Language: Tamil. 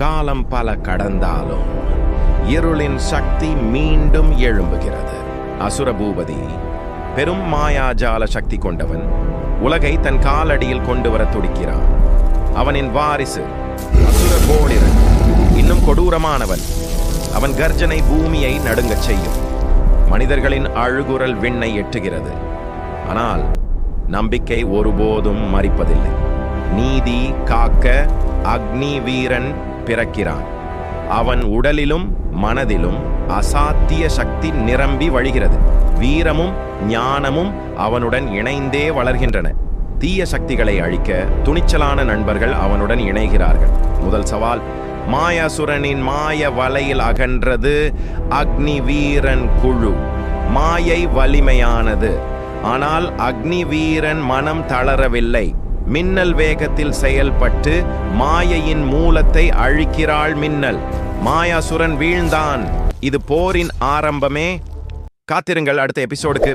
காலம் பல கடந்தாலும் இருளின் சக்தி மீண்டும் எழும்புகிறது. அசுர பூபதி பெரும் மாயாஜால சக்தி கொண்டவன் உலகை தன் காலடியில் கொண்டு வர துடிக்கிறான். அவனின் வாரிசு அசுர கோடிரன் இன்னும் கொடூரமானவன். அவன் கர்ஜனை பூமியை நடுங்கச் செய்யும். மனிதர்களின் அழுகுரல் விண்ணை எட்டுகிறது. ஆனால் நம்பிக்கை ஒருபோதும் மறிப்பதில்லை நீதி காக்க அக்னி வீரன் பிறக்கிறான். அவன் உடலிலும் மனதிலும் அசாத்திய சக்தி நிரம்பி வழிகிறது. வீரமும் ஞானமும் அவனுடன் இணைந்தே வளர்கின்றன. தீய சக்திகளை அழிக்க துணிச்சலான நண்பர்கள் அவனுடன் இணைகிறார்கள். முதல் சவால் மாயாசுரனின் மாய வலையில் அகன்றது அக்னி வீரன் குழு. மாயை வலிமையானது. ஆனால் அக்னி வீரன் மனம் தளரவில்லை. மின்னல் வேகத்தில் செயல்பட்டு மாயையின் மூலத்தை அழிக்கிறாள் மின்னல். மாயாசுரன் வீழ்ந்தான். இது போரின் ஆரம்பமே. காத்திருங்கள் அடுத்த எபிசோடுக்கு.